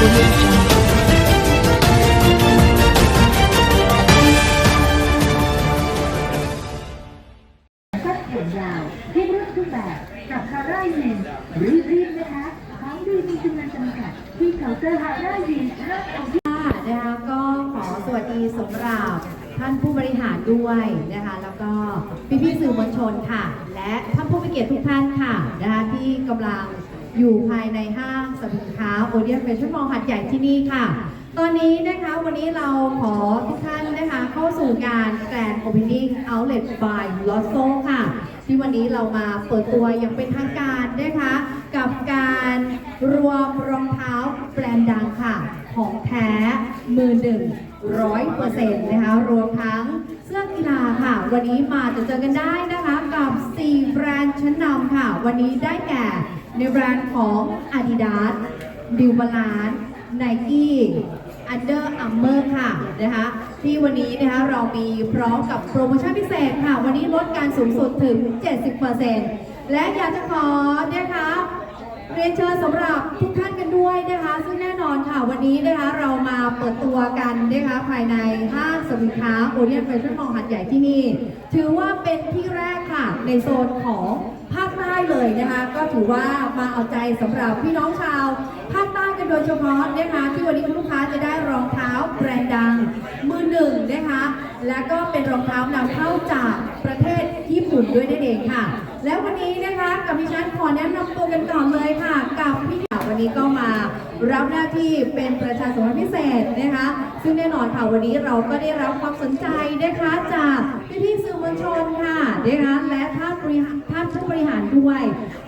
สั้นแขนยาวที่รุ่นทุกแบบกับฮาร่ายีนรีบรีบๆนะคะของดีมีจำนวนจำกัดที่เคาน์เตอร์ฮาร่ายีนเริ่มเอาที่นะคะก็ขอสวัสดีสำหรับท่านผู้บริหารด้วยนะคะแล้วก็พี่พี่ๆสื่อมวลชนค่ะ และท่านผู้มีเกียรติทุกท่านค่ะนะคะที่กำลัง อยู่ภายในห้างสรรพสินค้าโอเดียนเฟชั่นมอลล์หัดใหญ่ที่นี่ค่ะ ตอนนี้นะคะวันนี้เราขอทุกท่านนะคะเข้าสู่งาน Grand Opening Outlet by Lotso ค่ะ ที่วันนี้เรามาเปิดตัวอย่างเป็นทางการนะคะ กับการรวมรองเท้าแบรนด์ดังค่ะ ของแท้มือหนึ่งร้อยเปอร์เซ็นต์นะคะ รวมทั้งเสื้อกีฬาค่ะ วันนี้มาจะเจอกันได้นะคะกับ 4 แบรนด์ชั้นนำค่ะ วันนี้ได้แก่ ในแบรนด์ของ Adidas New Balance Nike Under Armour ค่ะนะคะที่วันนี้นะคะเรามีพร้อมกับโปรโมชั่นพิเศษค่ะ วันนี้ลดการสูงสุดถึง 70%และอยากจะขอนะคะเรียนเชิญสำหรับทุกท่านกันด้วยนะคะ ซึ่งแน่นอนค่ะวันนี้นะคะเรามาเปิดตัวกันนะคะภายในห้างสินค้าโอเดียนแฟชั่นมอลล์หัดใหญ่ที่นี่ ถือว่าเป็นที่แรกค่ะในโซนของ เลยนะคะ ก็ถือว่ามาเอาใจสำหรับพี่น้องชาวภาคใต้กันโดยเฉพาะนะคะที่วันนี้คุณลูกค้าจะได้รองเท้าแบรนด์ดังมือหนึ่งนะคะ และก็เป็นรองเท้านำเข้าจากประเทศญี่ปุ่นด้วยนั่นเองค่ะ แล้ววันนี้นะคะกับดิชันขอแนะนำตัวกันก่อนเลยค่ะ กับพี่ วันนี้ก็มารับหน้าที่เป็นประชาสัมพันธ์พิเศษนะคะ ซึ่งแน่นอนค่ะวันนี้เราก็ได้รับความสนใจนะคะจากพี่ๆสื่อมวลชนค่ะนะคะและท่านบริหารท่านผู้บริหารด้วย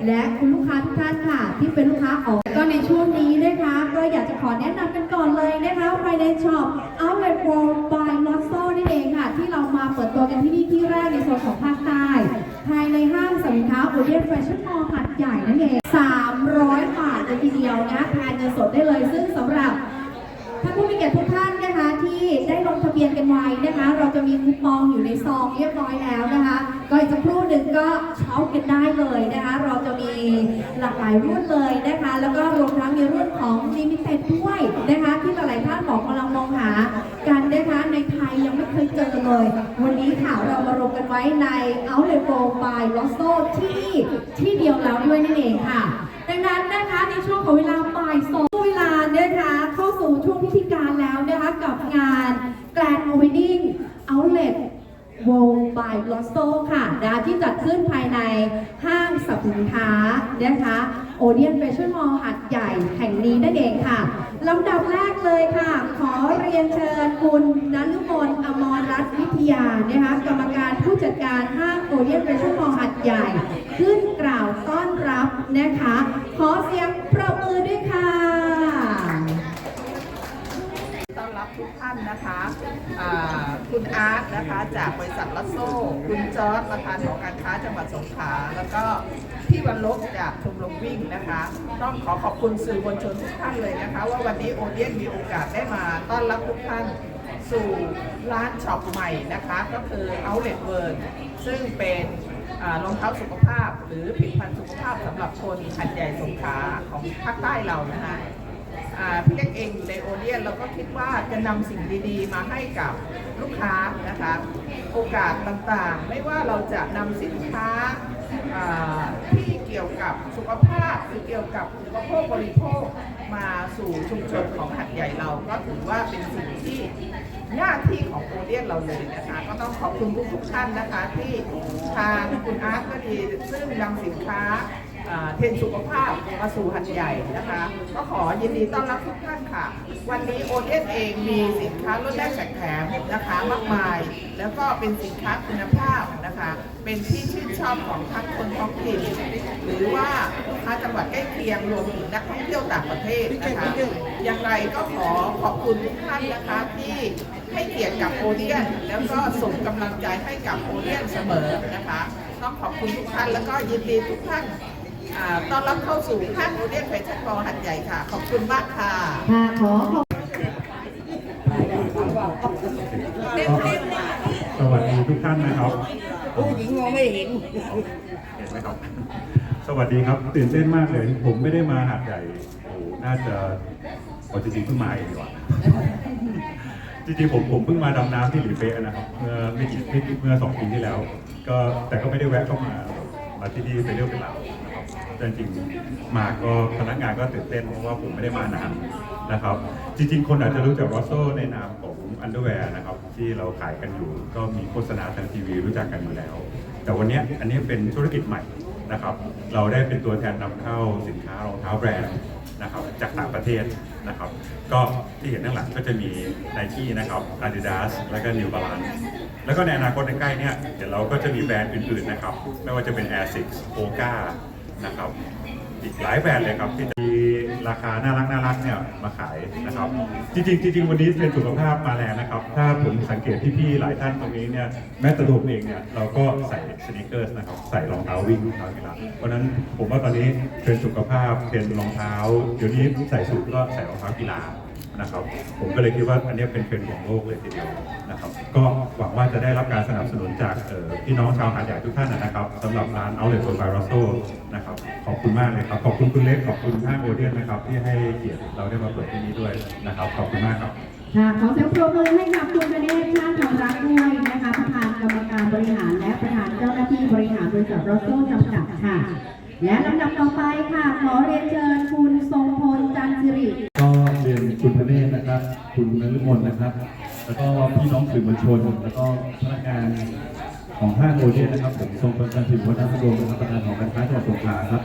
และคุณลูกค้าทุกท่านค่ะ ที่เป็นลูกค้าของก็ในช่วงนี้นะคะก็อยากจะขอแนะนำกันก่อนเลยนะคะภายในช็อป Outlet World by Lotso นั่นเองค่ะ ที่เรามาเปิดตัวกันที่นี่ที่แรกในโซนของภาคใต้ภายในห้างสินค้าโอเดียนแฟชั่นมอลล์หัดใหญ่นั่นเอง ได้ลงทะเบียนกันไว้นะคะ เราจะมีคูปองอยู่ในซองเรียบร้อยแล้วนะคะ ก็อีกสักครู่หนึ่งก็ช็อปกันได้เลยนะคะ เราจะมีหลากหลายรุ่นเลยนะคะ แล้วก็รวมทั้งมีรุ่นของลิมิเต็ดด้วยนะคะ ที่หลายๆท่านบอกกำลังมองหากันนะคะในไทยยังไม่เคยเจอเลย วันนี้ค่ะเรามารวมกันไว้ใน Outlet Pro by Lotso ที่ที่เดียวแล้วด้วยนั่นเองค่ะ ดังนั้นนะคะในช่วงของเวลาบ่ายสองเวลานะคะเข้าสู่ช่วงพิธีการแล้วนะคะกับงาน Grand Opening Outlet World by Lotso ค่ะนะที่จัดขึ้นภายในห้างสรรพสินค้านะคะโอเดียนแฟชั่นมอลล์หัดใหญ่แห่งนี้นั่นเองค่ะลำดับแรกเลยค่ะ ขอเรียนเชิญคุณนฤมลอมรรัตน์วิทยานะคะกรรมการผู้จัดการห้างโอเดียนแฟชั่นมอลล์หัดใหญ่ ขึ้นกล่าวต้อนรับนะคะ ขอเสียงประมือด้วยค่ะ ทุกท่านนะคะคุณอาร์ตนะคะจากบริษัทลัสโซคุณจอร์ดประธานของการค้าจังหวัดสงขลาแล้วก็พี่วันลบจากชมรมวิ่งนะคะ ต้องขอขอบคุณสื่อมวลชนทุกท่านเลยนะคะ ว่าวันนี้โอเดียนมีโอกาสได้มาต้อนรับทุกท่านสู่ร้านช็อปใหม่นะคะ ก็คือ Outlet World ซึ่งเป็นรองเท้าสุขภาพ หรือผลิตภัณฑ์สุขภาพสำหรับคนหัดใหญ่สงขลาของภาคใต้เรานะคะอ่า พี่เล็กเองอยู่ในโอเดียนเราก็คิดว่าจะนำสิ่งดีๆ มาให้กับลูกค้านะคะโอกาสต่างๆ ไม่ว่าเราจะนำสินค้าที่เกี่ยวกับสุขภาพหรือเกี่ยวกับอุปโภคบริโภคมาสู่ชุมชนของหัดใหญ่เราก็ถือว่าเป็นสิ่งที่หน้าที่ของโอเดียนเราเลยนะคะก็ต้องขอบคุณทุกๆท่านนะคะที่ทางคุณอาร์ตก็ดีซึ่งนำสินค้า เทรนสุขภาพมาสู่หัดใหญ่นะคะ ก็ขอยินดีต้อนรับทุกท่านค่ะ วันนี้โอเอสเองมีสินค้าลดแลกแจกแถมนะคะมากมาย แล้วก็เป็นสินค้าคุณภาพนะคะ เป็นที่ชื่นชอบของทั้งคนท้องถิ่นหรือว่าลูกค้าจังหวัดใกล้เคียงรวมถึงนักท่องเที่ยวต่างประเทศนะคะอย่างไรก็ขอขอบคุณทุกท่านนะคะที่ให้เกียรติกับโอเดียน แล้วก็ส่งกำลังใจให้กับโอเดียนเสมอนะคะ ต้องขอบคุณทุกท่านแล้วก็ยินดีทุกท่าน ต้อนรับเข้าสู่ห้างโอเดียนแฟชั่นมอลล์หัดใหญ่ค่ะ ขอบคุณมากค่ะค่ะขอขอบสวัสดีทุกท่านนะครับผู้หญิงมองไม่เห็นเห็นไหมครับ สวัสดีครับตื่นเต้นมากเลย ผมไม่ได้มาหาดใหญ่โอ้โหน่าจะเอาจริงๆเพิ่งมาเองดีกว่าจริงๆผมผมเพิ่งมาดำน้ำที่หลีเป๊ะนะครับเมื่อไม่กี่ไม่กี่เมื่อสองปีที่แล้ว ก็แต่ก็ไม่ได้แวะเข้ามามาที่นี่เป็นเรื่องเป็นราวนะครับแต่ จริงๆมาก็พนักงานก็ตื่นเต้นเพราะว่าผมไม่ได้มานานนะครับ จริง ๆ คนอาจจะรู้จักรอสโซในนามของอันเดอร์แวร์นะครับที่เราขายกันอยู่ก็มีโฆษณาทางทีวีรู้จักกันอยู่แล้ว แต่วันนี้อันนี้เป็นธุรกิจใหม่นะครับเราได้เป็นตัวแทนนำเข้าสินค้ารองเท้าแบรนด์นะครับจากต่างประเทศนะครับ ก็ที่เห็นด้านหลังก็จะมี n i กี้นะครับ Adidas แล้วก็ New Balance แล้วก็ในอนาคตใกล้ๆเนี่ยเดี๋ยวเราก็จะมีแบรนด์อื่นๆนะครับ ไม่ว่าจะเป็น Air 6 Oga นะครับ อีกหลายแบรนด์เลยครับที่มีราคาน่ารักน่ารักเนี่ยมาขายนะครับ จริงๆจริงๆวันนี้เป็นสุขภาพมาแล้วนะครับ ถ้าผมสังเกตพี่ๆหลายท่านตรงนี้เนี่ยแม้แต่ตัวผมเองเนี่ยเราก็ใส่สนิเกอร์สนะครับใส่รองเท้าวิ่งรองเท้ากีฬาเพราะฉะนั้นผมว่าตอนนี้เทรนด์สุขภาพเทรนด์รองเท้าเดี๋ยวนี้ใส่สูทก็ใส่รองเท้ากีฬา นะครับ ผมก็เลยคิดว่าอันนี้เป็นเทรนด์ของโลกเลยทีเดียวนะครับ ก็หวังว่าจะได้รับการสนับสนุนจากพี่น้องชาวหาดใหญ่ทุกท่านนะครับสำหรับร้าน Outlet for v i r o s o นะครับ ขอบคุณมากเลยครับ ขอบคุณคุณเล็ก ขอบคุณห้างโอเดียนนะครับ ที่ให้เกียรติเราได้มาเปิดที่นี่ด้วยนะครับ ขอบคุณมากครับค่ะขอเสียงปรบมือให้กับคุณกเนศชาติธรรมรักด้วยนะคะประธานกรรมการบริหารและประธานเจ้าหน้าที่บริหารบริษัทโรโซ่จำกัดค่ะ และลำดับต่อไปค่ะ ขอเรียนเชิญคุณทรงพลจันทร์สิริก็ คุณพระเนตรนะครับ คุณนฤมลนะครับ แล้วก็พี่น้องสื่อมวลชน แล้วก็พนักงานของห้างโอเดียนนะครับผมทรงประจันถิ่นวัฒนสะดวงนะครับประธานของการค้าจังหวัดสงขลาครับ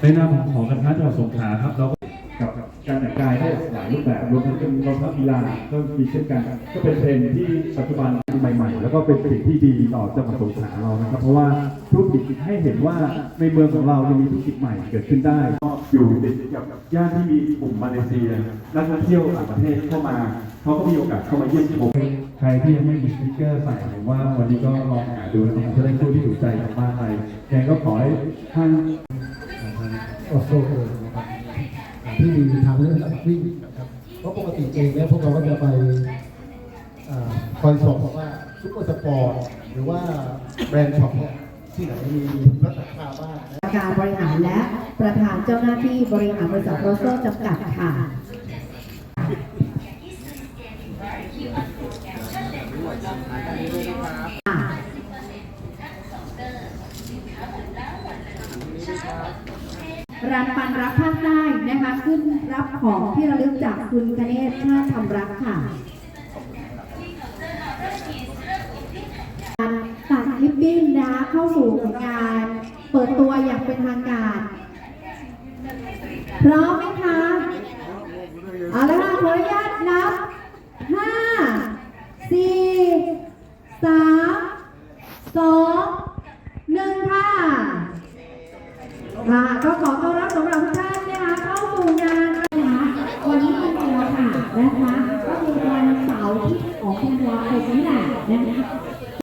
ในนามของการค้าจังหวัดสงขลาครับเรา กับการแต่งกายได้หลายรูปแบบรวมทั้งเป็นรองเท้ากีฬาก็มีเช่นกัน ก็เป็นเทรนด์ที่ปัจจุบันใหม่ๆ แล้วก็เป็นสิ่งที่ดีต่อจังหวัดสงขลาเรานะครับ เพราะว่าธุรกิจให้เห็นว่าในเมืองของเรายังมีธุรกิจใหม่เกิดขึ้นได้ก็อยู่ติดกับย่านที่มีกลุ่มมาเลเซียนักท่องเที่ยวต่างประเทศเข้ามาเขาก็มีโอกาสเข้ามาเยี่ยมชมใครที่ยังไม่มีสติ๊กเกอร์ใส่ผมว่าวันนี้ก็ลองหาดูนะครับจะได้คู่ที่ถูกใจกลับบ้านไปยังไงก็ขอให้ท่านออโซเค ที่มีทางเลือกสำหรับวิ่งนะครับเพราะปกติเองเนี่ยพวกเราก็จะไปอ่าคอยสอบว่าซุปเปอร์สปอร์ตหรือว่าแบรนด์ช็อปเนี่ยที่ไหนมีลดราคาบ้างกรรมการบริหารและประธานเจ้าหน้าที่บริหารบริษัทโรโซ่จำกัดค่ะร้านปันรักภาคใต้ นะคะ ขึ้นรับของที่ระลึกจากคุณคเนศชาติธรรมรักค่ะการตัดลิปบิ้นนะคะเข้าสู่งาน เปิดตัวอย่างเป็นทางการพร้อมไหมคะเอาละค่ะขออนุญาตนับห้าสี่สามสอง